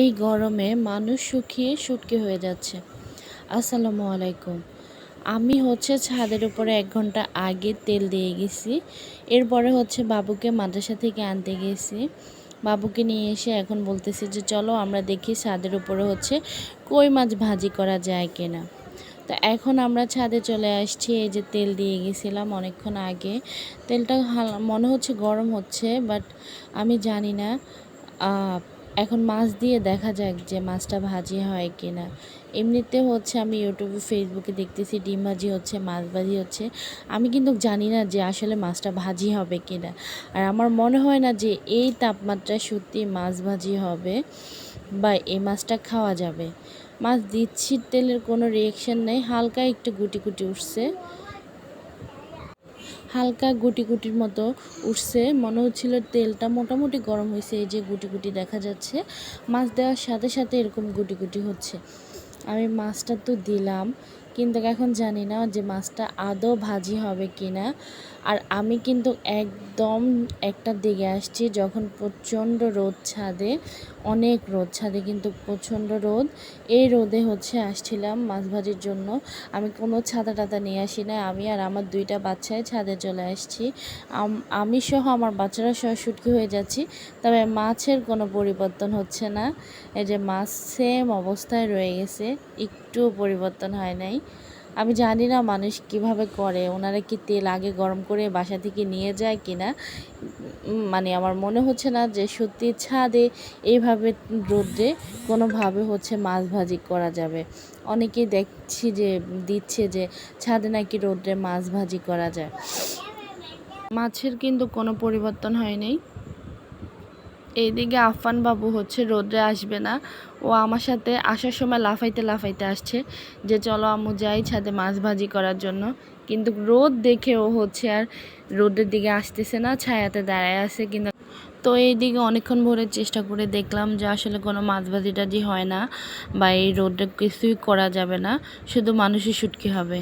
এই গরমে মানুষ শুকিয়ে শুটকি হয়ে যাচ্ছে। আসসালামু আলাইকুম। আমি হচ্ছে ছাদের উপরে এক ঘণ্টা আগে তেল দিয়ে গেছি। এরপরে হচ্ছে বাবুকে মাদ্রাসা থেকে আনতে গেছি। বাবুকে নিয়ে এসে এখন বলতেছি যে, চলো আমরা দেখি ছাদের উপরে হচ্ছে কই মাছ ভাজি করা যায় কিনা? তো এখন আমরা ছাদে চলে আসছি। এই যে তেল দিয়ে গেছিলাম অনেকক্ষণ আগে। তেলটা মনে হচ্ছে গরম হচ্ছে, বাট আমি জানি না এখন মাছ দিয়ে দেখা যাক যে মাছটা ভাজি হয় কিনা। এমনিতে হচ্ছে আমি ইউটিউবে ফেসবুকে দেখতেছি ডিম ভাজি হচ্ছে মাছ ভাজি হচ্ছে। আমি কিন্তু জানি না যে আসলে মাছটা ভাজি হবে কি না আর আমার মনে হয় না যে এই তাপমাত্রায় সত্যি মাছ ভাজি হবে বা এই মাছটা খাওয়া যাবে। মাছ দিচ্ছি, তেলের কোনো রিয়েকশন নেই, হালকা একটু গুটি গুটি উঠছে। হালকা গুটি গুটির মতো উঠছে। মনে হচ্ছিল তেলটা মোটামুটি গরম হয়েছে, এই যে গুটি গুটি দেখা যাচ্ছে। মাছ দেওয়ার সাথে সাথে এরকম গুটি গুটি হচ্ছে। আমি মাছটা তো দিলাম। কিন্তু এখন জানি না যে মাছটা আদৌ ভাজি হবে কি না আর আমি কিন্তু একদম একটা দিকে আসছি যখন প্রচণ্ড রোদ ছাদে, অনেক রোদ ছাদে কিন্তু প্রচণ্ড রোদ। এই রোদে হচ্ছে আসছিলাম মাছ ভাজির জন্য। আমি কোনো ছাতা টাতা নিয়ে আসি না, আমি আর আমার দুইটা বাচ্চাই ছাদে চলে আসছি। আমি সহ আমার বাচ্চারা সহ শুটকি হয়ে যাচ্ছি, তবে মাছের কোনো পরিবর্তন হচ্ছে না। এই যে মাছ সেম অবস্থায় রয়ে গেছে, একটুও পরিবর্তন হয় নাই। আমি জানি না মানুষ কীভাবে করে। ওনারা কি তেল আগে গরম করে বাসা থেকে নিয়ে যায় কিনা? মানে আমার মনে হচ্ছে না যে সত্যি ছাদে এইভাবে রোদ্রে কোনোভাবে হচ্ছে মাছ ভাজি করা যাবে। অনেকেই দেখছি যে, দিচ্ছে যে ছাদে নাকি রোদ্রে মাছ ভাজি করা যায়। মাছের কিন্তু কোনো পরিবর্তন হয়নি। এইদিকে আফান বাবু হচ্ছে রোদ্রে আসবে না। ও আমার সাথে আসার সময় লাফাইতে লাফাইতে আসছে যে, চলো আম্মু যাই ছাদে মাছ ভাজি করার জন্য। কিন্তু রোদ দেখে ও হচ্ছে আর রোদের দিকে আসতেছে না, ছায়াতে দাঁড়ায় আছে কিন্তু তো এই দিকে অনেকক্ষণ ভরে চেষ্টা করে দেখলাম যে, আসলে কোনো মাছ ভাজি টাজি হয় না বা এই রোদে কিছুই করা যাবে না, শুধু মানুষই শুটকি হবে।